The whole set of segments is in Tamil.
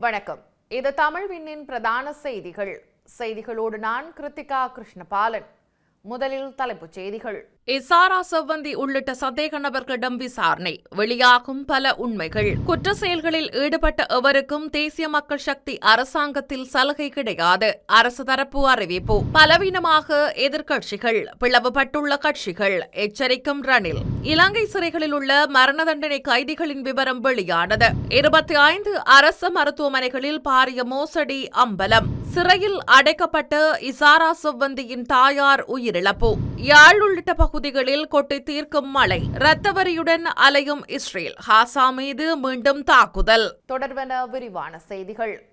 வணக்கம். இது தமிழ் விண்ணின் பிரதான செய்திகள். செய்திகளோடு நான் கிருத்திகா கிருஷ்ணபாலன். முதலில் தலைப்புச் செய்திகள். இசாரா செவ்வந்தி உள்ளிட்ட சந்தேக நபர்களிடம் விசாரணை வெளியாகும் பல உண்மைகள். குற்ற செயல்களில் ஈடுபட்ட எவருக்கும் தேசிய மக்கள் சக்தி அரசாங்கத்தில் சலுகை கிடையாது. அரசு தரப்பு அறிவிப்பு. பலவீனமாக எதிர்க்கட்சிகள் பிளவுபட்டுள்ள கட்சிகள் எச்சரிக்கும் ரணில். இலங்கை சிறைகளில் உள்ள மரண தண்டனை கைதிகளின் விவரம் வெளியானது. இருபத்தி ஐந்து அரசு மருத்துவமனைகளில் பாரிய மோசடி அம்பலம். சிறையில் அடைக்கப்பட்ட இசாரா செவ்வந்தியின் தாயார் உயிரிழப்பு. யாழ் உள்ளிட்ட பகுதிகளில் கொட்டி தீர்க்கும் மழை. ரத்தவரியுடன் அலையும் இஸ்ரேல். ஹாசா மீது மீண்டும் தாக்குதல். தொடர்பான விரிவான செய்திகள்.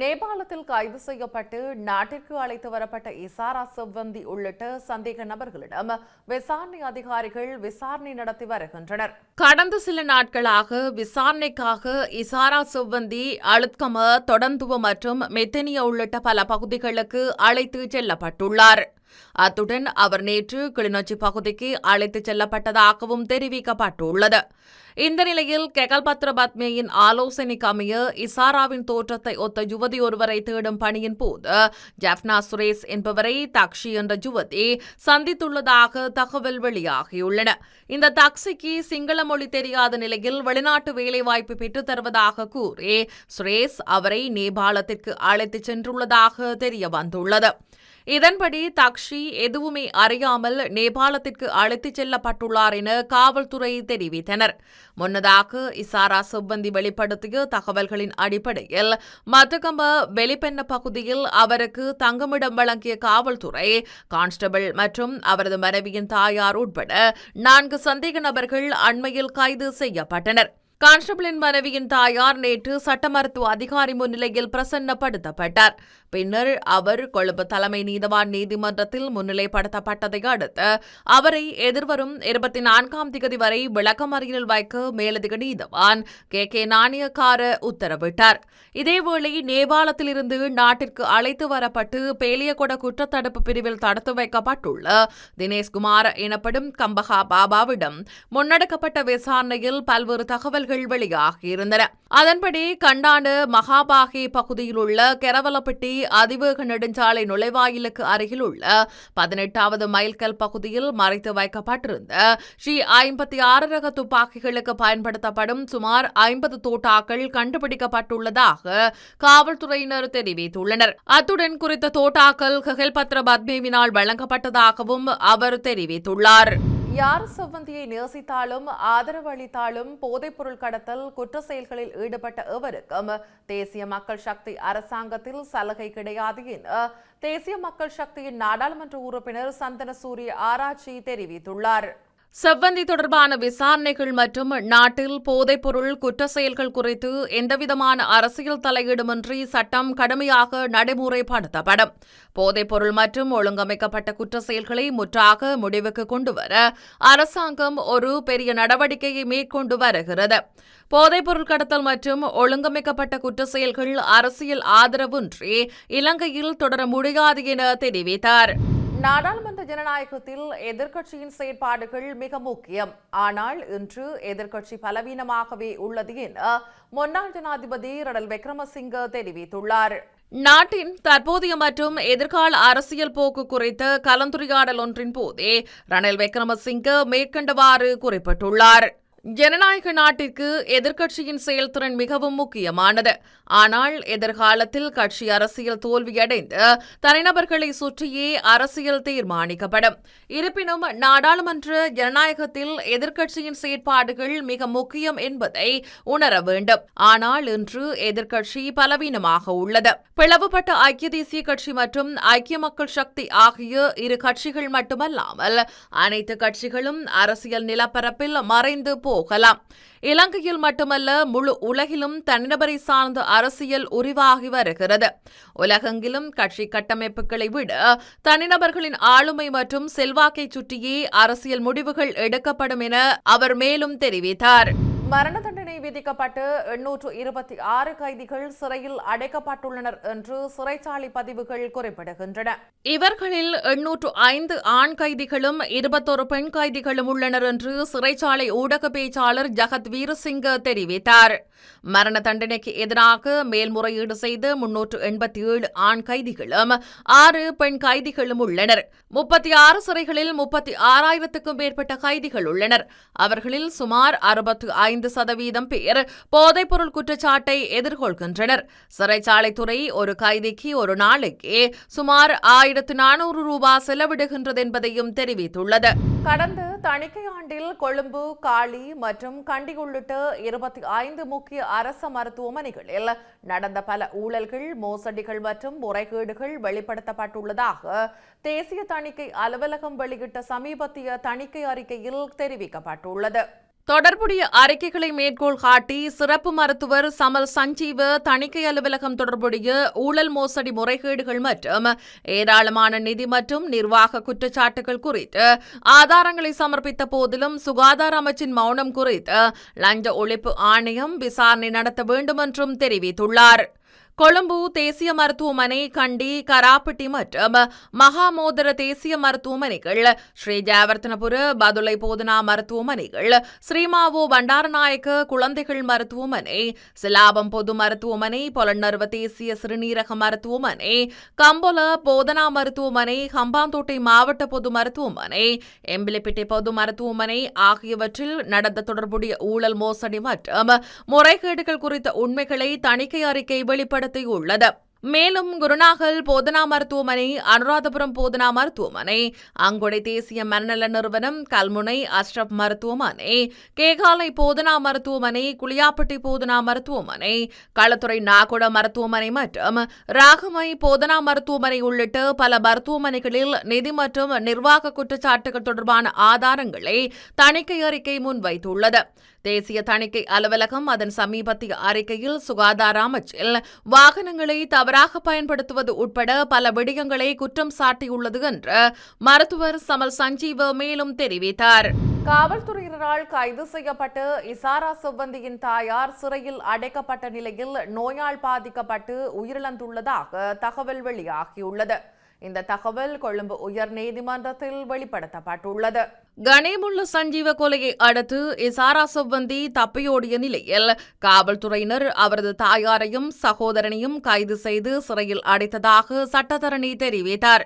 நேபாளத்தில் கைது செய்யப்பட்டு நாட்டிற்கு அழைத்து வரப்பட்ட இசாரா செவ்வந்தி உள்ளிட்ட சந்தேக நபர்களிடம் விசாரணை அதிகாரிகள் விசாரணை நடத்தி வருகின்றனர். கடந்த சில நாட்களாக விசாரணைக்காக இசாரா செவ்வந்தி அழுத்கம தொடந்துவ மற்றும் மெத்தனியா உள்ளிட்ட பல பகுதிகளுக்கு அழைத்து செல்லப்பட்டுள்ளார். அத்துடன் அவர் நேற்று கிளிநொச்சி பகுதிக்கு அழைத்துச் செல்லப்பட்டதாகவும் தெரிவிக்கப்பட்டுள்ளது. இந்த நிலையில் கெகல்பத்ர பத்மேயின் ஆலோசனைக்கு அமைய இசாராவின் தோற்றத்தை ஒத்த யுவதி ஒருவரை தேடும் பணியின் போது ஜப்னா சுரேஷ் என்பவரை தக்ஷி என்ற யுவதி சந்தித்துள்ளதாக தகவல் வெளியாகியுள்ளன. இந்த தக்ஷிக்கு சிங்கள மொழி தெரியாத நிலையில் வெளிநாட்டு வேலைவாய்ப்பு பெற்றுத் தருவதாக கூறி சுரேஷ் அவரை நேபாளத்திற்கு அழைத்துச் சென்றுள்ளதாக தெரிய வந்துள்ளது இதன்படி தக்ஷி எதுவுமே அறியாமல் நேபாளத்திற்கு அழைத்துச் செல்லப்பட்டுள்ளார் என காவல்துறை தெரிவித்தனர். முன்னதாக இசாரா செவ்வந்தி வெளிப்படுத்திய தகவல்களின் அடிப்படையில் மத்தகம்ப வெளிப்பெண்ண பகுதியில் அவருக்கு தங்குமிடம் வழங்கிய காவல்துறை கான்ஸ்டபிள் மற்றும் அவரது மனைவியின் தாயார் உட்பட நான்கு சந்தேக நபர்கள் அண்மையில் கைது செய்யப்பட்டனர். கான்ஸ்டபிளின் மனைவியின் தாயார் நேற்று சட்டமருத்துவ அதிகாரி முன்னிலையில் பிரசன்னப்படுத்தப்பட்டார். பின்னர் அவர் கொழும்பு தலைமை நீதவான் நீதிமன்றத்தில் முன்னிலைப்படுத்தப்பட்டதை அடுத்து அவரை எதிர்வரும் இருபத்தி நான்காம் திகதி வரை விளக்கமறியலில் வைக்க மேலதிக நீதவான் கே. கே. நாணயக்கார உத்தரவிட்டார். இதேவேளை நேபாளத்திலிருந்து நாட்டிற்கு அழைத்து வரப்பட்டு பேலியகொட குற்றத்தடுப்பு பிரிவில் தடுத்து வைக்கப்பட்டுள்ள தினேஷ்குமார் எனப்படும் கம்பகா பாபாவிடம் முன்னெடுக்கப்பட்ட விசாரணையில் பல்வேறு தகவல்கள் வெளியாகியிருந்தன அதன்படி கண்டான மகாபாகே பகுதியில் உள்ள கெரவலப்பட்டி அதிவேக நெடுஞ்சாலை நுழைவாயிலுக்கு அருகில் உள்ள பதினெட்டாவது மைல்கல் பகுதியில் மறைத்து வைக்கப்பட்டிருந்த ஸ்ரீ ஐம்பத்தி ஆறு ரக துப்பாக்கிகளுக்கு பயன்படுத்தப்படும் சுமார் ஐம்பது தோட்டாக்கள் கண்டுபிடிக்கப்பட்டுள்ளதாக காவல்துறையினர் தெரிவித்துள்ளனர். அத்துடன் குறித்த தோட்டாக்கள் ககல்பத்ர பத்மேவினால் வழங்கப்பட்டதாகவும் அவர் தெரிவித்துள்ளார். யார் செவ்வந்தியை நேசித்தாலும் ஆதரவு அளித்தாலும் போதைப்பொருள் கடத்தல் குற்ற செயல்களில் ஈடுபட்ட எவருக்கும் தேசிய மக்கள் சக்தி அரசாங்கத்தில் சலுகை கிடையாது என தேசிய மக்கள் சக்தியின் நாடாளுமன்ற உறுப்பினர் சந்தன சூரிய ஆராய்ச்சி தெரிவித்துள்ளார். செவ்வந்தி தொடர்பான விசாரணைகள் மற்றும் நாட்டில் போதைப்பொருள் குற்ற செயல்கள் குறித்து எந்தவிதமான அரசியல் தலையீடுமின்றி சட்டம் கடுமையாக நடைமுறைப்படுத்தப்படும். போதைப்பொருள் மற்றும் ஒழுங்கமைக்கப்பட்ட குற்ற செயல்களை முற்றாக முடிவுக்கு கொண்டுவர அரசாங்கம் ஒரு பெரிய நடவடிக்கையை மேற்கொண்டு வருகிறது. போதைப்பொருள் கடத்தல் மற்றும் ஒழுங்கமைக்கப்பட்ட குற்ற செயல்கள் அரசியல் ஆதரவின்றி இலங்கையில் தொடர முடியாது என தெரிவித்தார். நாடாளுமன்ற ஜனநாயகத்தில் எதிர்க்கட்சியின் செயற்பாடுகள் மிக முக்கியம். ஆனால் இன்று எதிர்க்கட்சி பலவீனமாகவே உள்ளது என முன்னாள் ஜனாதிபதி ரடல் விக்ரமசிங்க தெரிவித்துள்ளார். நாட்டின் தற்போதைய மற்றும் எதிர்கால அரசியல் போக்கு குறித்த கலந்துரையாடல் ஒன்றின் போதே ரணில் விக்ரமசிங்க மேற்கண்டவாறு குறிப்பிட்டுள்ளார். ஜனநாயக நாட்டிற்கு எதிர்க்கட்சியின் செயல்திறன் மிகவும் முக்கியமானது. ஆனால் எதிர்காலத்தில் கட்சி அரசியல் தோல்வியடைந்து தனிநபர்களை சுற்றியே அரசியல் தீர்மானிக்கப்படும். இருப்பினும் நாடாளுமன்ற ஜனநாயகத்தில் எதிர்க்கட்சியின் செயற்பாடுகள் மிக முக்கியம் என்பதை உணர வேண்டும். ஆனால் இன்று எதிர்க்கட்சி பலவீனமாக உள்ளது. பிளவுபட்ட ஐக்கிய தேசிய கட்சி மற்றும் ஐக்கிய மக்கள் சக்தி ஆகிய இரு கட்சிகள் மட்டுமல்லாமல் அனைத்து கட்சிகளும் அரசியல் நிலப்பரப்பில் மறைந்து போ போகலாம். இலங்கையில் மட்டுமல்ல முழு உலகிலும் தனிநபரை சார்ந்த அரசியல் உருவாகி வருகிறது. உலகெங்கிலும் கட்சி கட்டமைப்புகளை விட தனிநபர்களின் ஆளுமை மற்றும் செல்வாக்கை சுற்றியே அரசியல் முடிவுகள் எடுக்கப்படும் என அவர் மேலும் தெரிவித்தார். மரண தண்டனை தண்டனை விதிக்கப்பட்டு எண்ணூற்று இருபத்தி ஆறு கைதிகள் சிறையில் அடைக்கப்பட்டுள்ளனர் என்று சிறைச்சாலை பதிவுகள் குறிப்பிடுகின்றன. இவர்களில் எண்ணூற்று ஐந்து ஆண் கைதிகளும் இருபத்தொரு பெண் கைதிகளும் உள்ளனர் என்று சிறைச்சாலை ஊடக பேச்சாளர் ஜகத் வீரசிங்க தெரிவித்தார். மரண தண்டனைக்கு எதிராக மேல்முறையீடு செய்த முன்னூற்று எண்பத்தி ஏழு ஆண் கைதிகளும் ஆறு பெண் கைதிகளும் உள்ளனர். முப்பத்தி ஆறு சிறைகளில் முப்பத்தி ஆறாயிரத்துக்கும் மேற்பட்ட கைதிகள் உள்ளனர். அவர்களில் சுமார் அறுபத்து ஐந்து சதவீத சதவீதம் பேர் போதைப்பொருள் குற்றச்சாட்டை எதிர்கொள்கின்றனர். சிறைச்சாலைத்துறை ஒரு கைதிக்கு ஒரு நாளைக்கு சுமார் ஆயிரத்து நானூறு ரூபாய் செலவிடுகின்றது என்பதையும் தெரிவித்துள்ளது. கடந்த தணிக்கை ஆண்டில் கொழும்பு காளி மற்றும் கண்டி உள்ளிட்ட இருபத்தி ஐந்து முக்கிய அரச மருத்துவமனைகளில் நடந்த பல ஊழல்கள் மோசடிகள் மற்றும் முறைகேடுகள் வெளிப்படுத்தப்பட்டுள்ளதாக தேசிய தணிக்கை அலுவலகம் வெளியிட்ட சமீபத்திய தணிக்கை அறிக்கையில் தெரிவிக்கப்பட்டுள்ளது. தொடர்புடைய அறிக்கைகளை மேற்கோள் காட்டி சிறப்பு மருத்துவர் சமல் சஞ்சீவ தணிக்கை அலுவலகம் தொடர்புடைய ஊழல் மோசடி முறைகேடுகள் மற்றும் ஏராளமான நிதி மற்றும் நிர்வாக குற்றச்சாட்டுகள் குறித்து ஆதாரங்களை சமர்ப்பித்த போதிலும் சுகாதார அமைச்சின் மௌனம் குறித்து லஞ்ச ஒழிப்பு ஆணையம் விசாரணை நடத்த வேண்டும் என்றும் தெரிவித்துள்ளார். கொழும்பு தேசிய மருத்துவமனை கண்டி கராப்பட்டி மற்றும் மகாமோதர தேசிய மருத்துவமனைகள் ஸ்ரீ ஜெயவர்த்தனபுர பதுளை போதனா மருத்துவமனைகள் ஸ்ரீமாவோ பண்டாரநாயக்க குழந்தைகள் மருத்துவமனை சிலாபம் பொது மருத்துவமனை பொலன்னர்வ தேசிய சிறுநீரக மருத்துவமனை கம்பொல போதனா மருத்துவமனை ஹம்பாந்தோட்டை மாவட்ட பொது மருத்துவமனை எம்பிலிப்பிட்டி பொது மருத்துவமனை ஆகியவற்றில் நடந்த தொடர்புடைய ஊழல் மோசடி மற்றும் முறைகேடுகள் குறித்த உண்மைகளை தணிக்கை அறிக்கை வெளிப்பட நடத்தியுள்ளது மேலும் குருநாகல் போதனா மருத்துவமனை அனுராதபுரம் போதனா மருத்துவமனை அங்குடை தேசிய மனநல நிறுவனம் கல்முனை அஷ்ரப் மருத்துவமனை கேகாலை போதனா மருத்துவமனை குளியாப்பட்டி போதனா மருத்துவமனை களத்துறை நாகுட மருத்துவமனை மற்றும் ராகமை போதனா மருத்துவமனை உள்ளிட்ட பல மருத்துவமனைகளில் நிதி மற்றும் நிர்வாக குற்றச்சாட்டுகள் தொடர்பான ஆதாரங்களை தணிக்கை அறிக்கை முன்வைத்துள்ளது. தேசிய தணிக்கை அலுவலகம் அதன் சமீபத்திய அறிக்கையில் சுகாதார அமைச்சில் வாகனங்களை தவறாக பயன்படுத்துவது உட்பட பல விடயங்களை குற்றம் சாட்டியுள்ளது என்று மருத்துவர் சமல் சஞ்சீவ மேலும் தெரிவித்தார். காவல்துறையினரால் கைது செய்யப்பட்டு இசாரா செவ்வந்தியின் தாயார் சிறையில் அடைக்கப்பட்ட நிலையில் நோயால் பாதிக்கப்பட்டு உயிரிழந்துள்ளதாக தகவல் வெளியாகியுள்ளது. இந்த தகவல் கொழும்பு உயர் நீதிமன்றத்தில் வெளிப்படுத்தப்பட்டுள்ளது. கணேமுள்ள சஞ்சீவ கொலையை அடுத்து இசாரா செவ்வந்தி தப்பியோடிய நிலையில் காவல்துறையினர் அவரது தாயாரையும் சகோதரனையும் கைது செய்து சிறையில் அடைத்ததாக சட்டத்தரணி தெரிவித்தார்.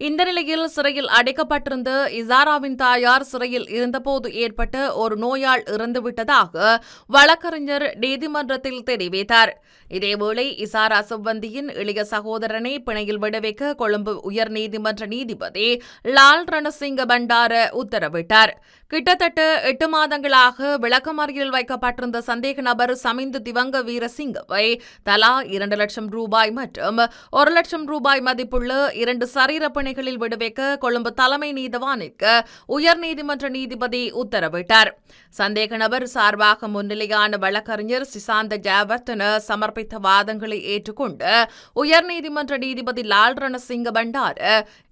இந்த நிலையில் சிறையில் அடைக்கப்பட்டிருந்த இசாராவின் தாயார் சிறையில் இருந்தபோது ஏற்பட்ட ஒரு நோயால் இறந்துவிட்டதாக வழக்கறிஞர் நீதிமன்றத்தில் தெரிவித்தார். இதேவேளை இசாரா செவ்வந்தியின் இளைய சகோதரனை பிணையில் விடுவிக்க கொழும்பு உயர்நீதிமன்ற நீதிபதி லால் ரணசிங்க பண்டார உத்தரவு உத்தரவிட்டார் கிட்டத்தட்ட எட்டு மாதங்களாக விளக்கமறியலில் வைக்கப்பட்டிருந்த சந்தேக நபர் சமிந்து திவங்க வீரசிங்கவை தலா இரண்டு லட்சம் ரூபாய் மற்றும் ஒரு லட்சம் ரூபாய் மதிப்புள்ள இரண்டு சரீர பிணைகளில் விடுவிக்க கொழும்பு தலைமை நீதவானிற்கு உயர்நீதிமன்ற நீதிபதி உத்தரவிட்டார். சந்தேக நபர் சார்பாக முன்னிலையான வழக்கறிஞர் சிசாந்த ஜாவர்த்தன சமர்ப்பித்த வாதங்களை ஏற்றுக்கொண்டு உயர்நீதிமன்ற நீதிபதி லால் ரணசிங்க பண்டார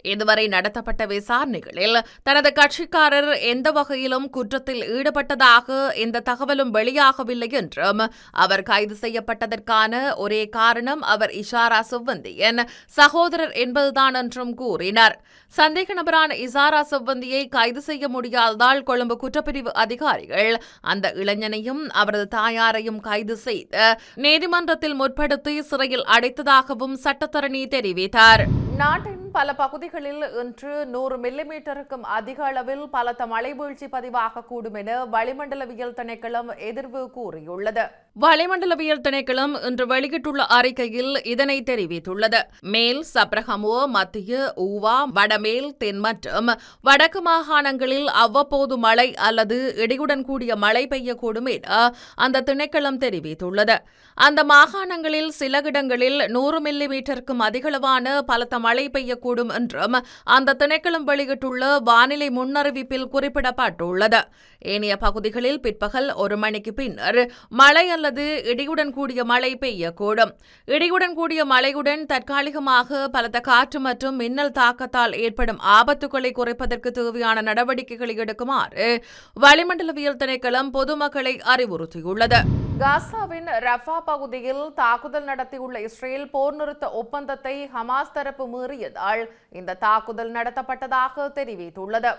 இதுவரை நடத்தப்பட்ட விசாரணைகளில் தனது கட்சிக்காரர் எந்த வகையிலும் குற்றத்தில் ஈடுபட்டதாக எந்த தகவலும் வெளியாகவில்லை என்றும் அவர் கைது செய்யப்பட்டதற்கான ஒரே காரணம் அவர் இஷாரா செவ்வந்தியின் சகோதரர் என்பதுதான் என்றும் கூறினார். சந்தேக நபரான இசாரா செவ்வந்தியை கைது செய்ய முடியாததால் கொழும்பு குற்றப்பிரிவு அதிகாரிகள் அந்த இளைஞனையும் அவரது தாயாரையும் கைது செய்து நீதிமன்றத்தில் முற்படுத்தி சிறையில் அடைத்ததாகவும் சட்டத்தரணி தெரிவித்தார். நாட்டின் பல பகுதிகளில் இன்று நூறு மில்லிமீட்டருக்கும் அதிக அளவில் பலத்த மழை வீழ்ச்சி பதிவாகக்கூடும் என வளிமண்டலவியல் திணைக்களம் எதிர்வு கூறியுள்ளது. வளிமண்டலவியல் திணைக்களம் இன்று வெளியிட்டுள்ள அறிக்கையில் இதனை தெரிவித்துள்ளது. மேல் சப்ரஹமோ மத்திய ஊவா வடமேல் தென் மற்றும் வடக்கு மாகாணங்களில் அவ்வப்போது மழை அல்லது இடியுடன் கூடிய மழை பெய்யக்கூடும் என அந்த திணைக்களம் தெரிவித்துள்ளது. அந்த மாகாணங்களில் சில இடங்களில் நூறு மில்லி மீட்டருக்கும் அதிகளவான பலத்த மழை பெய்யக்கூடும் என்றும் அந்த திணைக்களம் வெளியிட்டுள்ள வானிலை முன்னறிவிப்பில் குறிப்பிடப்பட்டுள்ளது. ஏனைய பகுதிகளில் பிற்பகல் ஒரு மணிக்கு பின்னர் மழை அல்லது இடியுடன் கூடிய மழை பெய்யக்கூடும். இடியுடன் கூடிய மழையுடன் தற்காலிகமாக பலத்த காற்று மற்றும் மின்னல் தாக்கத்தால் ஏற்படும் ஆபத்துகளை குறைப்பதற்கு தேவையான நடவடிக்கைகளை எடுக்குமாறு வளிமண்டலவியல் திணைக்களம் பொதுமக்களை அறிவுறுத்தியுள்ளது. காசாவின் ரஃபா பகுதியில் தாக்குதல் நடத்தியுள்ள இஸ்ரேல் போர் நிறுத்த ஒப்பந்தத்தை ஹமாஸ் தரப்பு மீறியதால் இந்த தாக்குதல் நடத்தப்பட்டதாக தெரிவித்துள்ளது.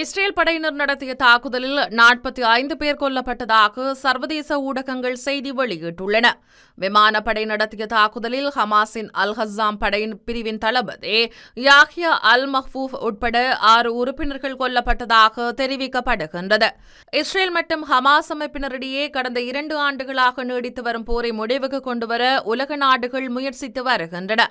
இஸ்ரேல் படையினர் நடத்திய தாக்குதலில் நாற்பத்தி ஐந்து பேர் கொல்லப்பட்டதாக சர்வதேச ஊடகங்கள் செய்தி வெளியிட்டுள்ளன. விமானப்படை நடத்திய தாக்குதலில் ஹமாஸின் அல் ஹஸ்ஸாம் படையின் பிரிவின் தளபதி யாஹ்யா அல் மஹ்பூப் உட்பட ஆறு உறுப்பினர்கள் கொல்லப்பட்டதாக தெரிவிக்கப்படுகின்றது. இஸ்ரேல் மற்றும் ஹமாஸ் அமைப்பினரிடையே கடந்த இரண்டு ஆண்டுகளாக நீடித்து வரும் போரை முடிவுக்கு கொண்டுவர உலக நாடுகள் முயற்சித்து வருகின்றன.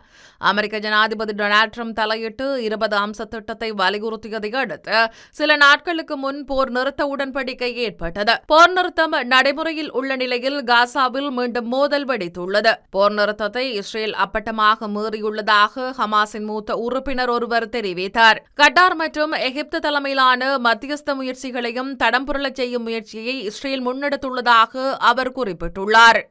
அமெரிக்க ஜனாதிபதி டொனால்ட் ட்ரம்ப் தலையிட்டு இருபது அம்ச திட்டத்தை வலியுறுத்தியதை அடுத்து சில நாட்களுக்கு முன் போர் நிறுத்த உடன்படிக்கை ஏற்பட்டது. போர் நிறுத்தம் நடைமுறையில் உள்ள நிலையில் காசாவில் மீண்டும் மோதல் வெடித்துள்ளது. போர் நிறுத்தத்தை இஸ்ரேல் அப்பட்டமாக மீறியுள்ளதாக ஹமாஸின் மூத்த உறுப்பினர் ஒருவர் தெரிவித்தார். கட்டார் மற்றும் எகிப்து தலைமையிலான மத்தியஸ்த முயற்சிகளையும் தடம் புரளச் செய்யும் முயற்சியை இஸ்ரேல் முன்னெடுத்துள்ளதாக அவர் குறிப்பிட்டுள்ளார்.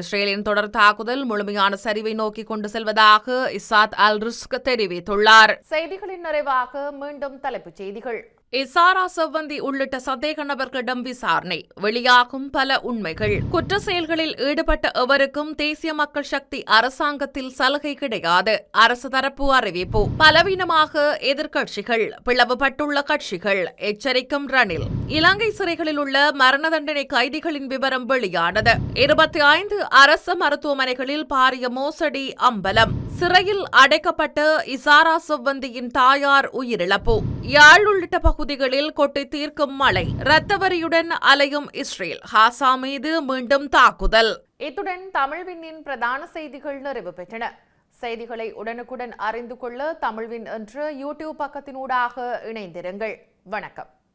இஸ்ரேலின் தொடர் தாக்குதல் முழுமையான சரிவை நோக்கி கொண்டு செல்வதாக இசாத் அல் ரிஸ்க் தெரிவித்துள்ளார். செய்திகளின் நிறைவாக மீண்டும் தலைப்புச் செய்திகள். இசாரா செவ்வந்தி உள்ளிட்ட சந்தேக நபர்களிடம் விசாரணை. வெளியாகும் பல உண்மைகள். குற்ற செயல்களில் ஈடுபட்ட எவருக்கும் தேசிய மக்கள் சக்தி அரசாங்கத்தில் சலுகை கிடையாது. அரசு தரப்பு அறிவிப்பு. பலவீனமாக எதிர்க்கட்சிகள் பிளவுபட்டுள்ள கட்சிகள் எச்சரிக்கும் ரணில். இலங்கை சிறைகளில் உள்ள மரண தண்டனை கைதிகளின் விவரம் வெளியானது. இருபத்தி ஐந்து அரசு மருத்துவமனைகளில் பாரிய மோசடி அம்பலம். சிறையில் அடைக்கப்பட்ட இசாரா செவ்வந்தியின் தாயார் உயிரிழப்பு. யாழ் உள்ளிட்ட பகுதிகளில் கொட்டி தீர்க்கும் மழை இரத்தவரியுடன் அலையும் இஸ்ரேல். ஹாசா மீது மீண்டும் தாக்குதல். இத்துடன் தமிழ்வினின் பிரதான செய்திகள் நிறைவு பெற்றன. செய்திகளை உடனுக்குடன் அறிந்து கொள்ள தமிழ்வின் என்று யூடியூப் பக்கத்தினூடாக இணைந்திருங்கள். வணக்கம்.